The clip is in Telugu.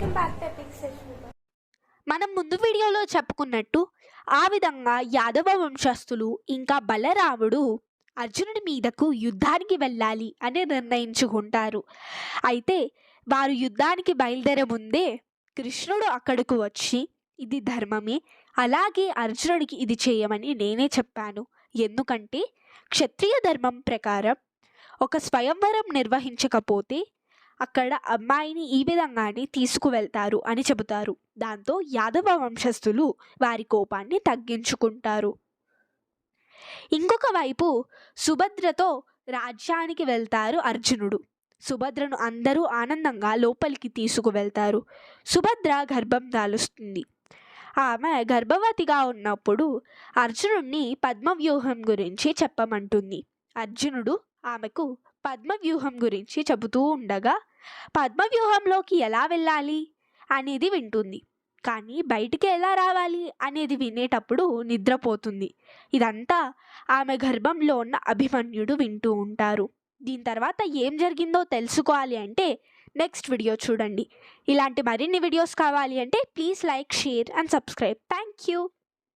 Welcome back to epic session మనం ముందు వీడియోలో చెప్పుకున్నట్టు ఆ విధంగా యాదవ వంశస్థులు ఇంకా బలరాముడు అర్జునుడి మీదకు యుద్ధానికి వెళ్ళాలి అని నిర్ణయించుకుంటారు. అయితే వారు యుద్ధానికి బయలుదేరే ముందే కృష్ణుడు అక్కడకు వచ్చి ఇది ధర్మమే అలాగే అర్జునుడికి ఇది చేయమని నేనే చెప్పాను. ఎందుకంటే క్షత్రియ ధర్మం ప్రకారం ఒక స్వయంవరం నిర్వహించకపోతే అక్కడ అమ్మాయిని ఈ విధంగానే తీసుకువెళ్తారు అని చెబుతారు. దాంతో యాదవ వంశస్థులు వారి కోపాన్ని తగ్గించుకుంటారు. ఇంకొక వైపు సుభద్రతో రాజ్యానికి వెళ్తారు అర్జునుడు. సుభద్రను అందరూ ఆనందంగా లోపలికి తీసుకువెళ్తారు. సుభద్ర గర్భం దాలుస్తుంది. ఆమె గర్భవతిగా ఉన్నప్పుడు అర్జునుడిని పద్మవ్యూహం గురించి చెప్పమంటుంది. అర్జునుడు ఆమెకు పద్మవ్యూహం గురించి చెబుతూ ఉండగా పద్మవ్యూహంలోకి ఎలా వెళ్ళాలి అనేది వింటుంది. కానీ బయటికి ఎలా రావాలి అనేది వినేటప్పుడు నిద్రపోతుంది. ఇదంతా ఆమె గర్భంలో ఉన్న అభిమన్యుడు వింటూ ఉంటారు. దీని తర్వాత ఏం జరిగిందో తెలుసుకోవాలి అంటే నెక్స్ట్ వీడియో చూడండి. ఇలాంటి మరిన్ని వీడియోస్ కావాలి అంటే please like share and subscribe. Thank you